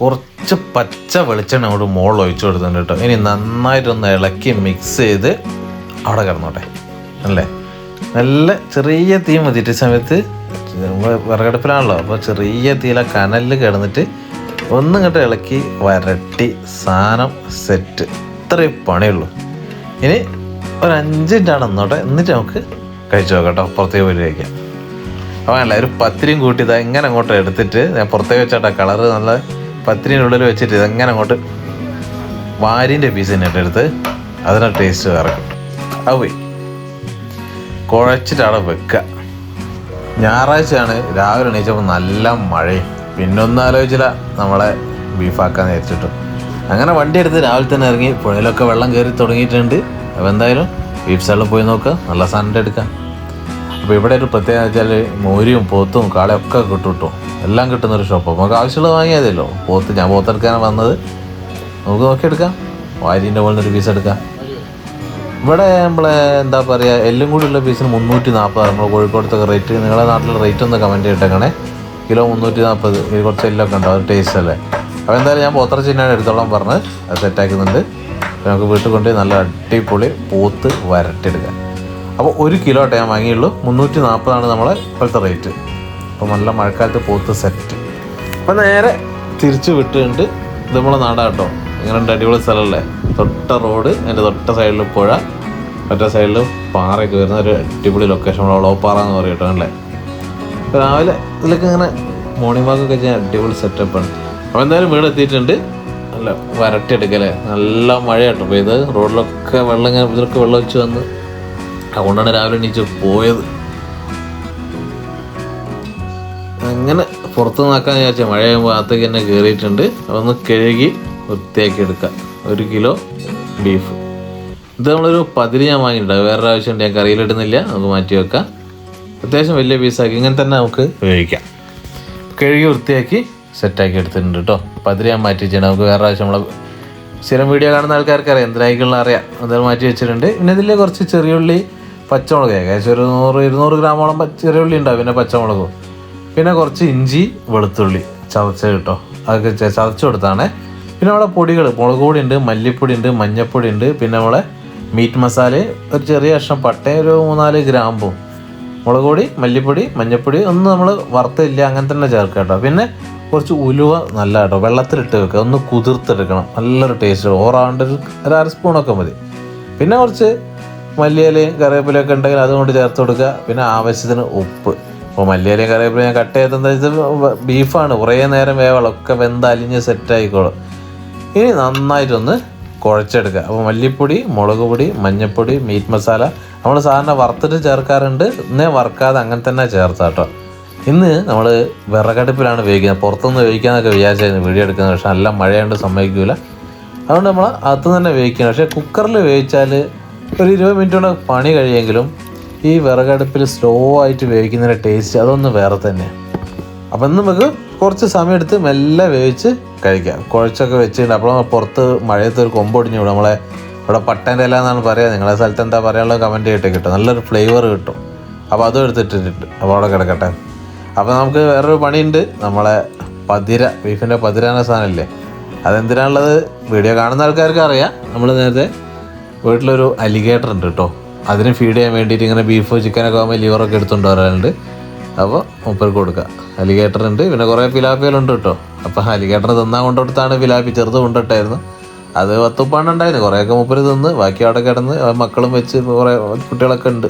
കുറച്ച് പച്ച വെളിച്ചെണ്ണ അങ്ങോട്ട് മുകളിൽ ഒഴിച്ചു കൊടുത്തിട്ടുണ്ട് കേട്ടോ. ഇനി നന്നായിട്ടൊന്ന് ഇളക്കി മിക്സ് ചെയ്ത് അവിടെ കിടന്നോട്ടെ. അല്ലേ? നല്ല ചെറിയ തീ മതിയിട്ട് സമയത്ത് നമ്മൾ വിറകടുപ്പിലാണല്ലോ. അപ്പോൾ ചെറിയ തീയില കനലിൽ കിടന്നിട്ട് ഒന്നും ഇങ്ങോട്ട് ഇളക്കി വരട്ടി സാധനം സെറ്റ് ഇത്രയും പണിയുള്ളൂ. ഇനി ഒരു അഞ്ച് മിനിറ്റാണ് എന്നോട്ടെ എന്നിട്ട് നമുക്ക് കഴിച്ചു നോക്കാം കേട്ടോ. പുറത്തേക്ക് പോയി കഴിക്കാം. അപ്പോൾ അല്ല ഒരു പത്തിരിയും കൂട്ടി ഇതാ ഇങ്ങനെ അങ്ങോട്ട് എടുത്തിട്ട് ഞാൻ പുറത്തേക്ക് വെച്ചാട്ടെ. കളറ് നല്ല പത്തിരിനുള്ളിൽ വെച്ചിട്ട് ഇതെങ്ങനെ അങ്ങോട്ട് വാരിന്റെ പീസ് തന്നെ എടുത്ത് അതിനെ ടേസ്റ്റ് ഇറക്കും അത് പോയി. കുഴച്ചിട്ട് അവിടെ വെക്കുക ഞായറാഴ്ചയാണ് രാവിലെ എണീച്ചപ്പോൾ നല്ല മഴയും. പിന്നൊന്നും ആലോചിച്ചില്ല നമ്മളെ ബീഫാക്കാന്ന് വിചാരിച്ചിട്ടു അങ്ങനെ വണ്ടി എടുത്ത് രാവിലെ തന്നെ ഇറങ്ങി പുഴയിലൊക്കെ വെള്ളം കയറി തുടങ്ങിയിട്ടുണ്ട്. അപ്പോൾ എന്തായാലും ബീഫ് സ്ഥലം പോയി നോക്കുക. നല്ല സാധനം എടുക്കാം. അപ്പോൾ ഇവിടെ ഒരു പ്രത്യേകത വെച്ചാൽ മോരിയും പോത്തും കാളയൊക്കെ കിട്ടും എല്ലാം കിട്ടുന്നൊരു ഷോപ്പ് നമുക്ക് ആവശ്യമുള്ളത് വാങ്ങിയതല്ലോ. പോത്ത് ഞാൻ പോത്തെടുക്കാനാണ് വന്നത്. നമുക്ക് നോക്കിയെടുക്കാം. വാരിന്റെ മുകളിൽ ഒരു പീസ് എടുക്കാം. ഇവിടെ നമ്മളെ എന്താ പറയുക എല്ലും ഉള്ള പീസിന് മുന്നൂറ്റി നാൽപ്പത് നമ്മൾ കോഴിക്കോടത്തൊക്കെ റേറ്റ് നിങ്ങളുടെ നാട്ടിലെ റേറ്റ് ഒന്ന് കമന്റ് ചെയ്തിട്ടേക്കണേ. കിലോ മുന്നൂറ്റി നാൽപ്പത് ഇത് കുറച്ച് എല്ലൊക്കെ ഉണ്ടാവും ഒരു ടേസ്റ്റ് അല്ലേ? അപ്പോൾ എന്തായാലും ഞാൻ പോത്രച്ചിന്നാണ് എടുത്തോളം പറഞ്ഞ് അത് സെറ്റാക്കുന്നുണ്ട് നമുക്ക് വീട്ടിൽ കൊണ്ടുപോയി നല്ല അടിപൊളി പോത്ത് വരട്ടിയെടുക്കാം. അപ്പോൾ ഒരു കിലോ ആട്ടെ ഞാൻ വാങ്ങിയുള്ളൂ. മുന്നൂറ്റി നാൽപ്പതാണ് നമ്മളെ ഇപ്പോഴത്തെ റേറ്റ് അപ്പോൾ നല്ല മഴക്കാലത്ത് പോത്ത് സെറ്റ് അപ്പോൾ നേരെ തിരിച്ച് വിട്ടുകൊണ്ട് ഇത് നമ്മളെ നാടാട്ടോ ഇങ്ങനെ രണ്ട് അടിപൊളി സ്ഥലമല്ലേ? തൊട്ട റോഡ് അതിന്റെ തൊട്ട സൈഡിൽ പുഴ മറ്റേ സൈഡിൽ പാറയൊക്കെ വരുന്ന ഒരു അടിപൊളി ലൊക്കേഷൻ നമ്മൾ ഒളോപ്പാറ എന്ന് പറയും കേട്ടോ അല്ലേ? രാവിലെ ഇതിലൊക്കെ ഇങ്ങനെ മോർണിംഗ് വാക്കൊക്കെ ചെയ്യാൻ അടിപൊളി സെറ്റപ്പാണ് അപ്പോൾ എന്തായാലും വീട് എത്തിയിട്ടുണ്ട്. നല്ല വരട്ടിയെടുക്കല്ലേ നല്ല മഴയാട്ടോ. അപ്പോൾ ഇത് റോഡിലൊക്കെ വെള്ളം ഇങ്ങനെ ഇതിലൊക്കെ വെള്ളം വെച്ച് വന്ന് അതുകൊണ്ടാണ് രാവിലെ എണീച്ച് പോയത്. അങ്ങനെ പുറത്ത് നോക്കാൻ വിചാരിച്ച മഴ ഭാഗത്തേക്ക് തന്നെ കയറിയിട്ടുണ്ട് അതൊന്ന് കഴുകി വൃത്തിയാക്കി എടുക്കാം. ഒരു കിലോ ബീഫ് ഇത് നമ്മളൊരു പതിരി ഞാൻ വാങ്ങിയിട്ടുണ്ട് വേറൊരു ആവശ്യമുണ്ട്. ഞാൻ കറിയിലിടുന്നില്ല നമുക്ക് മാറ്റി വെക്കാം. അത്യാവശ്യം വലിയ പീസാക്കി ഇങ്ങനെ തന്നെ നമുക്ക് ഉപയോഗിക്കാം കഴുകി വൃത്തിയാക്കി സെറ്റാക്കി എടുത്തിട്ടുണ്ട് കേട്ടോ. പതിരി ഞാൻ മാറ്റി വെച്ചിട്ടുണ്ട്. നമുക്ക് വേറെ ആവശ്യം നമ്മളെ സ്ഥിരം വീഡിയോ കാണുന്ന ആൾക്കാർക്ക് അറിയാം. എന്തിനായിക്കുള്ള അറിയാം. അത് മാറ്റി വെച്ചിട്ടുണ്ട്. പിന്നെ ഇതിൽ കുറച്ച് ചെറിയുള്ളി പച്ചമുളക് ഏകദേശം ഒരു നൂറ് ഇരുന്നൂറ് ഗ്രാമോളം ചെറിയുള്ളി ഉണ്ടാവും. പിന്നെ പച്ചമുളകും. പിന്നെ കുറച്ച് ഇഞ്ചി വെളുത്തുള്ളി ചതച്ച് കിട്ടോ. അതൊക്കെ ചതച്ച് കൊടുത്താണ്. പിന്നെ നമ്മളെ പൊടികൾ മുളക് പൊടി ഉണ്ട് മല്ലിപ്പൊടി ഉണ്ട് മഞ്ഞൾപ്പൊടി ഉണ്ട്. പിന്നെ നമ്മളെ മീറ്റ് മസാല ഒരു ചെറിയ കഷ്ണം പട്ട ഒരു മൂന്നാൽ ഗ്രാമ്പും. മുളക് പൊടി മല്ലിപ്പൊടി മഞ്ഞൾപ്പൊടി ഒന്നും നമ്മൾ വറുത്തില്ല അങ്ങനെ തന്നെ ചേർക്കുക കേട്ടോ. പിന്നെ കുറച്ച് ഉലുവ നല്ല കേട്ടോ. വെള്ളത്തിലിട്ട് വെക്കുക. ഒന്ന് കുതിർത്തെടുക്കണം. നല്ലൊരു ടേസ്റ്റ് ഓറാണ്ട് ഒരു അര സ്പൂണൊക്കെ മതി. പിന്നെ കുറച്ച് മല്ലിയിലയും കറിവേപ്പിലയൊക്കെ ഉണ്ടെങ്കിൽ അതുകൊണ്ട് ചേർത്ത് കൊടുക്കുക. പിന്നെ ആവശ്യത്തിന് ഉപ്പ്. അപ്പോൾ മല്ലിയിലയും കറിവേപ്പിലയും ഞാൻ കട്ട് ചെയ്തെന്താ ഇത് ബീഫാണ്. കുറേ നേരം വേവളം ഒക്കെ വെന്ത് അലിഞ്ഞ് സെറ്റ് ആയിക്കോളും. ഇനി നന്നായിട്ടൊന്ന് കുഴച്ചെടുക്കുക. അപ്പോൾ മല്ലിപ്പൊടി മുളക് പൊടി മഞ്ഞൾപ്പൊടി മീറ്റ് മസാല നമ്മൾ സാധാരണ വറുത്തിട്ട് ചേർക്കാറുണ്ട്. ഇന്നേ വറുക്കാതെ അങ്ങനെ തന്നെ ചേർത്താ കേട്ടോ. ഇന്ന് നമ്മൾ വിറകടുപ്പിലാണ് വേവിക്കുന്നത് പുറത്തുനിന്ന് ഉപയോഗിക്കാമെന്നൊക്കെ വിചാരിച്ചായിരുന്നു വീഡിയോ എടുക്കുന്നത്. പക്ഷേ നല്ല മഴയുണ്ട് സമ്മതിക്കൂല. അതുകൊണ്ട് നമ്മൾ അത് തന്നെ വേവിക്കണം പക്ഷേ കുക്കറിൽ വേവിച്ചാൽ ഒരു ഇരുപത് മിനിറ്റ് കൊണ്ട് പണി കഴിയെങ്കിലും ഈ വിറകടുപ്പിൽ സ്ലോ ആയിട്ട് വേവിക്കുന്നതിന്റെ ടേസ്റ്റ് അതൊന്ന് വേറെ തന്നെ അപ്പം നമുക്ക് കുറച്ച് സമയം എടുത്ത് മെല്ലെ വേവിച്ച് കഴിക്കാം. കുഴച്ചൊക്കെ വെച്ചിട്ട് അപ്പോൾ പുറത്ത് മഴയത്ത് ഒരു കൊമ്പൊടിഞ്ഞു വിടും നമ്മളെ ഇവിടെ പട്ടേന്റെ ഇല എന്നാണ് പറയുക നിങ്ങളെ സ്ഥലത്ത് എന്താ പറയാനുള്ളത് കമന്റ് ചെയ്തിട്ട് കിട്ടും. നല്ലൊരു ഫ്ലേവർ കിട്ടും. അപ്പോൾ അതും എടുത്തിട്ടിട്ടുണ്ട്. അപ്പോൾ അവിടെ കിടക്കട്ടെ. അപ്പോൾ നമുക്ക് വേറൊരു പണിയുണ്ട്. നമ്മളെ പതിര ബീഫിന്റെ പതിരാന സാധനമില്ലേ അതെന്തിനാണുള്ളത്? വീഡിയോ കാണുന്ന ആൾക്കാർക്ക് അറിയാം. നമ്മൾ നേരത്തെ വീട്ടിലൊരു അലിഗേറ്റർ ഉണ്ട് കേട്ടോ അതിന് ഫീഡ് ചെയ്യാൻ വേണ്ടിയിട്ട് ഇങ്ങനെ ബീഫോ ചിക്കനൊക്കെ ആകുമ്പോൾ ലിവറൊക്കെ എടുത്തുകൊണ്ട് വരാറുണ്ട് അപ്പോൾ മൂപ്പർക്ക് കൊടുക്കുക അലിഗേറ്റർ ഉണ്ട് പിന്നെ കുറേ പിലാപ്പിയലുണ്ട് കേട്ടോ അപ്പോൾ അലിഗേറ്റർ തിന്നാൻ കൊണ്ടുകൊടുത്താണ് പിലാപ്പി ചെറുത് കൊണ്ടിട്ടായിരുന്നു അത് പത്തുപ്പാണ്ടായിരുന്നു കുറേയൊക്കെ മൂപ്പര് തിന്ന് ബാക്കി അവിടെ കിടന്ന് മക്കളും വെച്ച് കുറേ കുട്ടികളൊക്കെ ഉണ്ട്.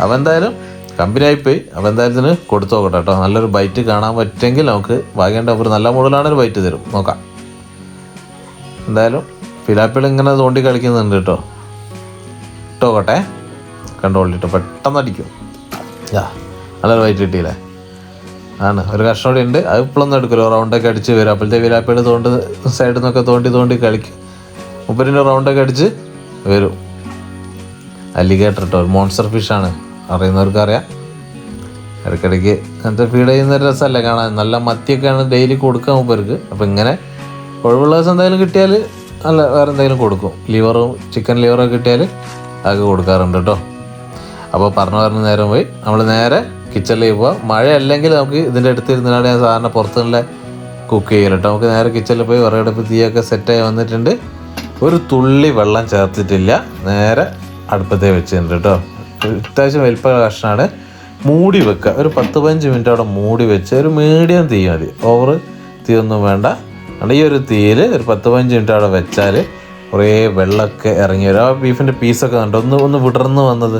അപ്പോൾ എന്തായാലും കമ്പനിയായിപ്പോയി. അപ്പോൾ എന്തായാലും ഇതിന് കൊടുത്തു നോക്കട്ടെ കേട്ടോ നല്ലൊരു ബൈറ്റ് കാണാൻ പറ്റുമെങ്കിൽ നമുക്ക് ഭാഗ്യണ്ട ഒരു നല്ല മോഡലാണ് ഒരു ബൈറ്റ് തരും. നോക്കാം. എന്തായാലും ഫിലാപ്പികൾ ഇങ്ങനെ തോണ്ടി കളിക്കുന്നുണ്ട് കേട്ടോ. ഇട്ടോ ഇട്ടോക്കട്ടെ കണ്ടോളിട്ടോ പെട്ടെന്ന് അടിക്കും. യാ നല്ലൊരു വൈറ്റ് കിട്ടിയില്ലേ? ആണ് ഒരു കഷ്ണം കൂടി ഉണ്ട്. അത് ഇപ്പോഴൊന്നും എടുക്കുമല്ലോ റൗണ്ടൊക്കെ അടിച്ച് വരും. അപ്പോഴത്തെ വിലാപ്പേട് തോണ്ട് സൈഡിൽ നിന്നൊക്കെ തോണ്ടി തോണ്ടി കളിക്കും. മുപ്പതിന്റെ റൗണ്ടൊക്കെ അടിച്ച് വരും. അല്ലിഗേറ്റർ കേട്ടോ മോൺസ്റ്റർ ഫിഷാണ് അറിയുന്നവർക്ക് അറിയാം. ഇടയ്ക്കിടയ്ക്ക് അങ്ങനത്തെ ഫീഡ് ചെയ്യുന്ന ഒരു രസമല്ലേ കാണാൻ. നല്ല മത്തിയൊക്കെയാണ് ഡെയിലി കൊടുക്കുക മുപ്പർക്ക്. അപ്പോൾ ഇങ്ങനെ ഒഴിവുള്ള ദിവസം എന്തായാലും കിട്ടിയാൽ നല്ല വേറെ എന്തെങ്കിലും കൊടുക്കും. ലിവറും ചിക്കൻ ലിവറൊക്കെ കിട്ടിയാൽ അതൊക്കെ കൊടുക്കാറുണ്ട് കേട്ടോ. അപ്പോൾ പറഞ്ഞു പറഞ്ഞ് നേരം പോയി. നമ്മൾ നേരെ കിച്ചണിലേക്ക് പോവാം. മഴ അല്ലെങ്കിൽ നമുക്ക് ഇതിന്റെ അടുത്ത് ഇരുന്നാണ് ഞാൻ സാധാരണ പുറത്തുള്ള കുക്ക് ചെയ്യൽ കേട്ടോ. നമുക്ക് നേരെ കിച്ചണിൽ പോയി വിറകടുപ്പ് തീയൊക്കെ സെറ്റായി വന്നിട്ടുണ്ട്. ഒരു തുള്ളി വെള്ളം ചേർത്തിട്ടില്ല. നേരെ അടുപ്പത്തേ വെച്ചിട്ടുണ്ട് കേട്ടോ. അത്യാവശ്യം വലിപ്പ കഷ്ണമാണ്. മൂടി വെക്കുക. ഒരു പത്ത് പതിനഞ്ച് മിനിറ്റ് അവിടെ മൂടി വെച്ച് ഒരു മീഡിയം തീ മതി. ഓവർ തീയൊന്നും വേണ്ട. അതുകൊണ്ട് ഈ ഒരു തീയിൽ ഒരു പത്ത് പതിനഞ്ച് മിനിറ്റ് അവിടെ വെച്ചാൽ കുറേ വെള്ളമൊക്കെ ഇറങ്ങി വരും. ആ ബീഫിന്റെ പീസൊക്കെ കണ്ടോ? ഒന്ന് ഒന്ന് വിടർന്ന് വന്നത്.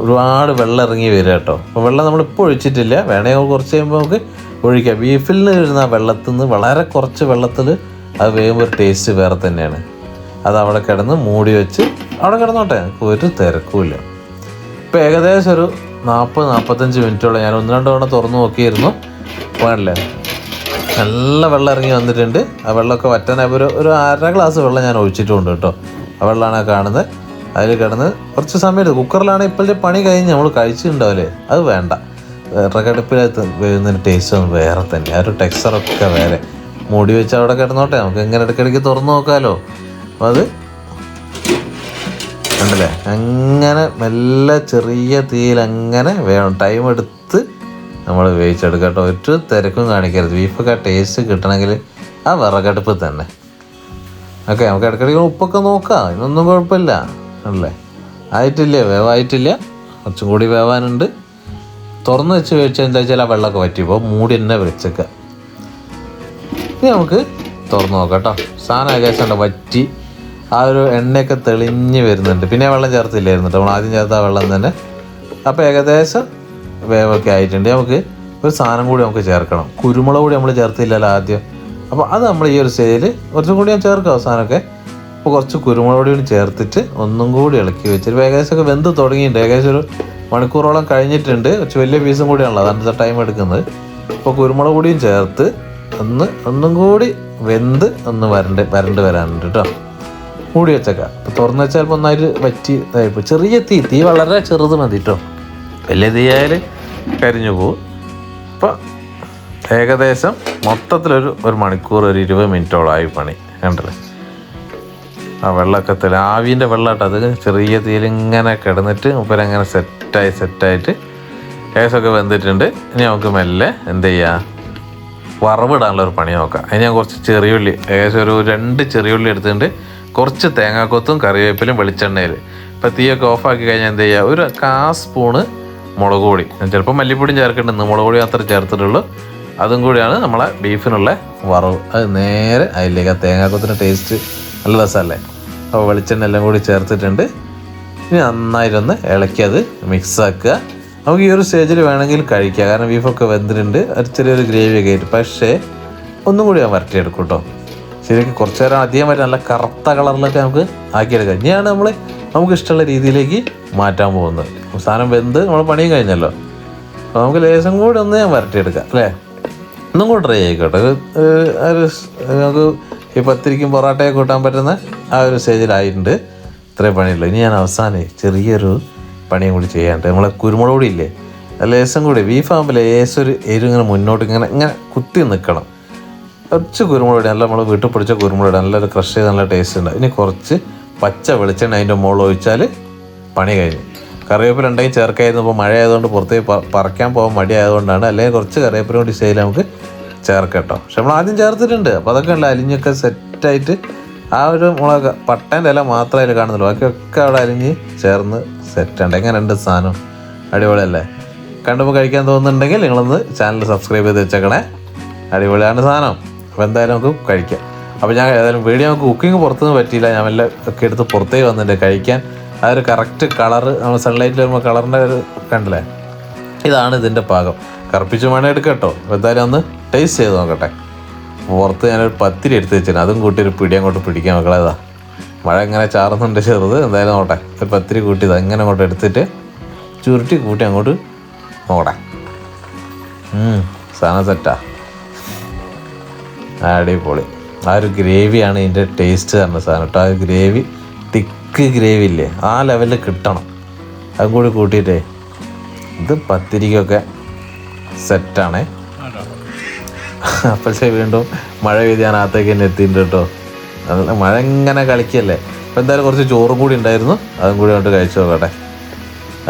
ഒരുപാട് വെള്ളം ഇറങ്ങി വരിക കേട്ടോ. അപ്പോൾ വെള്ളം നമ്മളിപ്പോൾ ഒഴിച്ചിട്ടില്ല. വേണമെങ്കിൽ കുറച്ച് കഴിയുമ്പോൾ നമുക്ക് ഒഴിക്കാം. ബീഫിൽ നിന്ന് വരുന്ന ആ വെള്ളത്തിൽ നിന്ന് വളരെ കുറച്ച് വെള്ളത്തിൽ അത് വേകുമ്പോൾ ഒരു ടേസ്റ്റ് വേറെ തന്നെയാണ്. അത് അവിടെ കിടന്ന് മൂടി വെച്ച് അവിടെ കിടന്നോട്ടെ. നമുക്ക് ഒരു തിരക്കുമില്ല. ഇപ്പോൾ ഏകദേശം ഒരു നാൽപ്പത് നാൽപ്പത്തഞ്ച് മിനിറ്റോളം ഞാൻ ഒന്ന് രണ്ട് തവണ തുറന്നു നോക്കിയിരുന്നു. വേണല്ലേ നല്ല വെള്ളം ഇറങ്ങി വന്നിട്ടുണ്ട്. ആ വെള്ളമൊക്കെ വറ്റാനായപ്പോൾ ഒരു ഒരു അര ഗ്ലാസ് വെള്ളം ഞാൻ ഒഴിച്ചിട്ടുണ്ട് കേട്ടോ. ആ വെള്ളമാണ് കാണുന്നത്. അതിൽ കിടന്ന് കുറച്ച് സമയം എടുക്കും കുക്കറിലാണ് ഇപ്പോഴത്തെ പണി കഴിഞ്ഞ് നമ്മൾ കഴിച്ചിട്ടുണ്ടാവില്ലേ? അത് വേണ്ട. വിറകടുപ്പിലകത്ത് വരുന്നതിന് ടേസ്റ്റ് ഒന്ന് വേറെ തന്നെ. ആ ഒരു ടെക്സ്ചറൊക്കെ വേറെ. മൂടി വെച്ച് അവിടെ കിടന്നോട്ടെ. നമുക്ക് എങ്ങനെ ഇടയ്ക്കിടയ്ക്ക് തുറന്നു നോക്കാമല്ലോ അപ്പോൾ അത് ഉണ്ടല്ലേ അങ്ങനെ മെല്ലെ ചെറിയ തീയിൽ അങ്ങനെ വേണം. ടൈം എടുത്ത് നമ്മൾ വേവിച്ചെടുക്കുക കേട്ടോ ഒരു തിരക്കും കാണിക്കരുത്. ബീഫൊക്കെ ആ ടേസ്റ്റ് കിട്ടണമെങ്കിൽ ആ വിറകടുപ്പ് തന്നെ. ഓക്കെ നമുക്ക് ഇടയ്ക്കിടയ്ക്ക് ഉപ്പൊക്കെ നോക്കാം. ഇതൊന്നും കുഴപ്പമില്ല. അല്ലേ? ആയിട്ടില്ല? വേവായിട്ടില്ല. കുറച്ചും കൂടി വേവാനുണ്ട്. തുറന്ന് വെച്ച് വേവിച്ചാൽ എന്താ വെച്ചാൽ ആ വെള്ളമൊക്കെ പറ്റിയപ്പോൾ മൂടി തന്നെ വെച്ചേക്കുക ഇനി നമുക്ക് തുറന്ന് നോക്കാം കേട്ടോ. സാധനം ഏകദേശം വറ്റി. ആ ഒരു എണ്ണയൊക്കെ തെളിഞ്ഞ് വരുന്നുണ്ട്. പിന്നെ വെള്ളം ചേർത്തില്ലായിരുന്നു നമ്മൾ ആദ്യം ചേർത്ത വെള്ളം തന്നെ. അപ്പോൾ ഏകദേശം വേവൊക്കെ ആയിട്ടുണ്ട്. നമുക്ക് ഒരു സാധനം കൂടി നമുക്ക് ചേർക്കണം. കുരുമുളക് കൂടി നമ്മൾ ചേർത്തില്ലല്ലോ ആദ്യം. അപ്പോൾ അത് നമ്മൾ ഈ ഒരു സ്റ്റേജിൽ കുറച്ചും കൂടി ഞാൻ ചേർക്കാം അവസാനമൊക്കെ. അപ്പോൾ കുറച്ച് കുരുമുളക് കൂടി ചേർത്തിട്ട് ഒന്നും കൂടി ഇളക്കി വെച്ചിട്ട് ഏകദേശമൊക്കെ വെന്ത് തുടങ്ങിയിട്ടുണ്ട്. ഏകദേശം ഒരു മണിക്കൂറോളം കഴിഞ്ഞിട്ടുണ്ട്. കുറച്ച് വലിയ പീസും കൂടിയാണല്ലോ. അതാണ് ടൈം എടുക്കുന്നത്. അപ്പോൾ കുരുമുളക് പൊടിയും ചേർത്ത് ഒന്ന് ഒന്നും കൂടി വെന്ത് ഒന്ന് വരണ്ട് വരണ്ട് വരാനുണ്ട് കേട്ടോ. മൂടി വെച്ചേക്കാം. അപ്പോൾ തുറന്ന് വെച്ചാൽ ചിലപ്പോൾ ഒന്നായിട്ട് ഇതായിപ്പോൾ ചെറിയ തീ തീ വളരെ ചെറുത് മതി കേട്ടോ. വലിയ തീയായാൽ കരിഞ്ഞു പോകും അപ്പോൾ ഏകദേശം മൊത്തത്തിലൊരു ഒരു മണിക്കൂർ ഒരു ഇരുപത് മിനിറ്റോളമായി പണി. കണ്ടല്ലേ? ആ വെള്ളമൊക്കെ തെളി ആവിന്റെ വെള്ളമായിട്ട് അത്. ചെറിയ തീയിൽ ഇങ്ങനെ കിടന്നിട്ട് മുപ്പരങ്ങനെ സെറ്റായി സെറ്റായിട്ട് ഏകദേശമൊക്കെ വെന്തിട്ടുണ്ട്. ഇനി നമുക്ക് മെല്ലെ എന്ത് ചെയ്യുക വറവിടാനുള്ള ഒരു പണി നോക്കാം. അതിന് ഞാൻ കുറച്ച് ചെറിയുള്ളി ഏകദേശം ഒരു രണ്ട് ചെറിയുള്ളി എടുത്തിട്ടുണ്ട്. കുറച്ച് തേങ്ങാക്കൊത്തും കറിവേപ്പിലും വെളിച്ചെണ്ണയിൽ. ഇപ്പോൾ തീയൊക്കെ ഓഫാക്കി കഴിഞ്ഞാൽ എന്ത് ചെയ്യുക ഒരു കാ സ്പൂണ് മുളക് പൊടി. ചിലപ്പോൾ മല്ലിപ്പൊടിയും ചേർക്കേണ്ടത് മുളക് പൊടി മാത്രമേ ചേർത്തിട്ടുള്ളൂ. അതും കൂടിയാണ് നമ്മളെ ബീഫിനുള്ള വറവ്. അത് നേരെ അതിലേക്ക് ആ തേങ്ങാക്കൊത്തിന്റെ ടേസ്റ്റ് നല്ല രസമല്ലേ? അപ്പോൾ വെളിച്ചെണ്ണ എല്ലാം കൂടി ചേർത്തിട്ടുണ്ട്. ഇനി നന്നായിട്ടൊന്ന് ഇളക്കി അത് മിക്സാക്കുക നമുക്ക് ഈ ഒരു സ്റ്റേജിൽ വേണമെങ്കിൽ കഴിക്കാം. കാരണം ബീഫൊക്കെ വെന്തിട്ടുണ്ട്. ഒരു ചെറിയൊരു ഗ്രേവി ഒക്കെ ആയിട്ട്. പക്ഷേ ഒന്നും കൂടി ഞാൻ വരട്ടിയെടുക്കും കേട്ടോ. ശരിക്കും കുറച്ച് നേരം അധികം വരെ നല്ല കറുത്ത കളറിലൊക്കെ നമുക്ക് ആക്കിയെടുക്കാം. ഇനിയാണ് നമ്മൾ നമുക്ക് ഇഷ്ടമുള്ള രീതിയിലേക്ക് മാറ്റാൻ പോകുന്നത്. സാധനം വെന്ത് നമ്മൾ പണിയും കഴിഞ്ഞല്ലോ. അപ്പോൾ നമുക്ക് ലേശം കൂടി ഒന്ന് ഞാൻ വരട്ടിയെടുക്കാം അല്ലേ? ഒന്നും കൂടി ട്രൈ ആയിക്കോട്ടെ. ഒരു, നമുക്ക് ഈ പത്തിരിക്കും പൊറാട്ടയൊക്കെ കൂട്ടാൻ പറ്റുന്ന ആ ഒരു സ്റ്റേജിലായിട്ടുണ്ട് ഇത്രയും പണിയുള്ളൂ. ഇനി ഞാൻ അവസാനം ചെറിയൊരു പണിയും കൂടി ചെയ്യാനുണ്ട്. നമ്മളെ കുരുമുളക് പൊടി ഇല്ലേ? ലേശം കൂടി ബീഫ് ആകുമ്പോൾ ലേശം ഒരു എരിവ് ഇങ്ങനെ മുന്നോട്ട് ഇങ്ങനെ ഇങ്ങനെ കുത്തി നിൽക്കണം കുറച്ച് കുരുമുളക് പൊടി നല്ല നമ്മൾ വീട്ടിൽ പൊടിച്ച കുരുമുളക് പൊടി നല്ലൊരു ക്രഷ് ചെയ്ത് നല്ല ടേസ്റ്റ് ഉണ്ട്. ഇനി കുറച്ച് പച്ച വെളിച്ചെണ്ണ അതിന്റെ മുകളിൽ ഒഴിച്ചാൽ പണി കഴിഞ്ഞു. കറിവേപ്പില ഉണ്ടെങ്കിൽ ചേർക്കായിരുന്നു. ഇപ്പോൾ മഴ ആയതുകൊണ്ട് പുറത്തേക്ക് പറിക്കാൻ പോകാൻ മടിയായതുകൊണ്ടാണ്. അല്ലെങ്കിൽ കുറച്ച് കറിവേപ്പില കൂടി സ്റ്റൈൽ നമുക്ക് ചേർക്കട്ടോ. കേട്ടോ പക്ഷെ നമ്മൾ ആദ്യം ചേർത്തിട്ടുണ്ട്. അപ്പോൾ അതൊക്കെ ഉണ്ട് അലിഞ്ഞൊക്കെ സെറ്റായിട്ട് ആ ഒരു മുളക് പട്ടേന്റെ ഇല മാത്രമേ അതിൽ കാണുന്നുള്ളൂ. ബാക്കിയൊക്കെ അവിടെ അലിഞ്ഞ് ചേർന്ന് സെറ്റുണ്ട് എങ്ങനെ ഉണ്ട് സാധനം അടിപൊളിയല്ലേ? കണ്ടുമ്പോൾ കഴിക്കാൻ തോന്നുന്നുണ്ടെങ്കിൽ നിങ്ങളൊന്ന് ചാനൽ സബ്സ്ക്രൈബ് ചെയ്ത് വെച്ചേക്കണേ. അടിപൊളിയാണ് സാധനം അപ്പോൾ എന്തായാലും നമുക്ക് കഴിക്കാം. അപ്പോൾ ഞാൻ ഏതായാലും വീഡിയോ നമുക്ക് കുക്കിംഗ് പുറത്തുനിന്ന് പറ്റിയില്ല. ഞാൻ വല്ല ഒക്കെ എടുത്ത് പുറത്തേക്ക് വന്നിട്ടുണ്ട് കഴിക്കാൻ. ഒരു കറക്റ്റ് കളറ് നമ്മൾ സൺലൈറ്റിൽ വരുമ്പോൾ കളറിന്റെ ഒരു കണ്ടില്ലേ? ഇതാണ് ഇതിന്റെ പാകം. കറുപ്പിച്ച് വേണേൽ എടുക്കട്ടോ എന്തായാലും ഒന്ന് ടേസ്റ്റ് ചെയ്ത് നോക്കട്ടെ. പുറത്ത് ഞാനൊരു പത്തിരി എടുത്ത് വെച്ചിട്ടുണ്ട്. അതും കൂട്ടി ഒരു പിടി അങ്ങോട്ട് പിടിക്കാൻ മക്കളേതാ മഴ ഇങ്ങനെ ചാറുന്നുണ്ട് ചെറുത്. എന്തായാലും നോക്കട്ടെ. ഒരു പത്തിരി കൂട്ടി ഇത് അങ്ങനെ അങ്ങോട്ട് എടുത്തിട്ട് ചുരുട്ടി കൂട്ടി അങ്ങോട്ട് നോക്കട്ടെ. സാധനം സെറ്റാ അടിപൊളി. ആ ഒരു ഗ്രേവിയാണ് ഇതിന്റെ ടേസ്റ്റ് തരുന്ന സാധനം കേട്ടോ. ആ ഗ്രേവി തിക്ക് ഗ്രേവി ഇല്ലേ? ആ ലെവലിൽ കിട്ടണം. അതും കൂടി കൂട്ടിയിട്ടേ ഇത് പത്തിരിക്കൊക്കെ സെറ്റാണേ. അപ്പോഴത്തെ വീണ്ടും മഴ പെയ്ത് ഞാൻ അകത്തേക്ക് തന്നെ എത്തിയിട്ടുണ്ട് കേട്ടോ. നല്ല മഴ ഇങ്ങനെ കളിക്കല്ലേ? അപ്പോൾ എന്തായാലും കുറച്ച് ചോറും കൂടി ഉണ്ടായിരുന്നു. അതും കൂടി അങ്ങോട്ട് കഴിച്ചു നോക്കട്ടെ.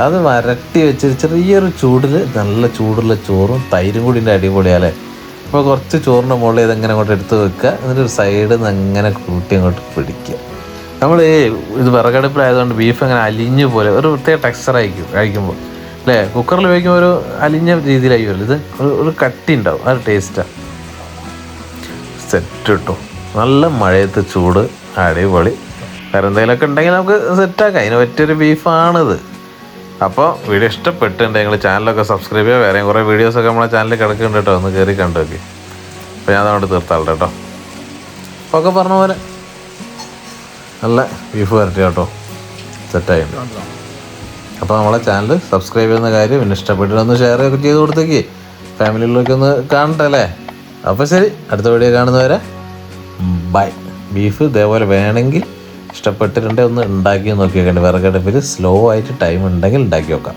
അത് വരട്ടി വെച്ച് ചെറിയൊരു ചൂടിൽ നല്ല ചൂടുള്ള ചോറും തൈരും കൂടി അടിപൊളിയാലേ അപ്പോൾ കുറച്ച് ചോറിന്റെ മുകളിൽ ഇതെങ്ങനെ അങ്ങോട്ട് എടുത്ത് വെക്കുക. എന്നിട്ട് ഒരു സൈഡിൽ നിന്ന് അങ്ങനെ കൂട്ടി അങ്ങോട്ട് പിടിക്കുക. നമ്മൾ ഈ ഇത് വിറകടുപ്പിലായതുകൊണ്ട് ബീഫ് അങ്ങനെ അലിഞ്ഞു പോലെ ഒരു പ്രത്യേക ടെക്സ്ചർ ആയിരിക്കും കഴിക്കുമ്പോൾ. അല്ലേ? കുക്കറിൽ ഉപയോഗിക്കുമ്പോൾ ഒരു അലിഞ്ഞ രീതിയിലായിരിക്കുമല്ലോ. ഇത് ഒരു- കട്ടി ഉണ്ടാവും. ആ ടേസ്റ്റാണ് സെറ്റ് കിട്ടും നല്ല മഴയത്ത് ചൂട് അടിപൊളി. വേറെ എന്തെങ്കിലുമൊക്കെ ഉണ്ടെങ്കിൽ നമുക്ക് സെറ്റാക്കാം അതിന് പറ്റിയൊരു ബീഫാണിത് അപ്പോൾ വീഡിയോ ഇഷ്ടപ്പെട്ടിട്ടുണ്ട് നിങ്ങൾ ചാനലൊക്കെ സബ്സ്ക്രൈബ് ചെയ്യുക വേറെയും കുറേ വീഡിയോസൊക്കെ നമ്മളെ ചാനലിൽ കിടക്കുന്നുണ്ട് കേട്ടോ. ഒന്ന് കയറി കണ്ടു നോക്കി. അപ്പോൾ ഞാൻ അതുകൊണ്ട് തീർത്താളുടെ കേട്ടോ. അപ്പോൾ ഒക്കെ പറഞ്ഞ പോലെ നല്ല ബീഫ് വരട്ടെ കേട്ടോ. സെറ്റായിട്ടുണ്ട് അപ്പോൾ നമ്മളെ ചാനൽ സബ്സ്ക്രൈബ് ചെയ്യുന്ന കാര്യം പിന്നെ ഇഷ്ടപ്പെട്ടിട്ടൊന്ന് ഷെയർ ഒക്കെ ചെയ്ത് കൊടുത്തേക്ക്. ഫാമിലിയിലൊക്കെ ഒന്ന് കാണട്ടെ അല്ലേ? അപ്പോൾ ശരി അടുത്ത വീഡിയോ കാണുന്നവരെ ബൈ ബീഫ് ഇതേപോലെ വേണമെങ്കിൽ ഇഷ്ടപ്പെട്ടിട്ടുണ്ടെങ്കിൽ ഒന്ന് ഉണ്ടാക്കി നോക്കി നോക്കണ്ട വിറകടുപ്പിൽ സ്ലോ ആയിട്ട് ടൈം ഉണ്ടെങ്കിൽ ഉണ്ടാക്കി നോക്കാം.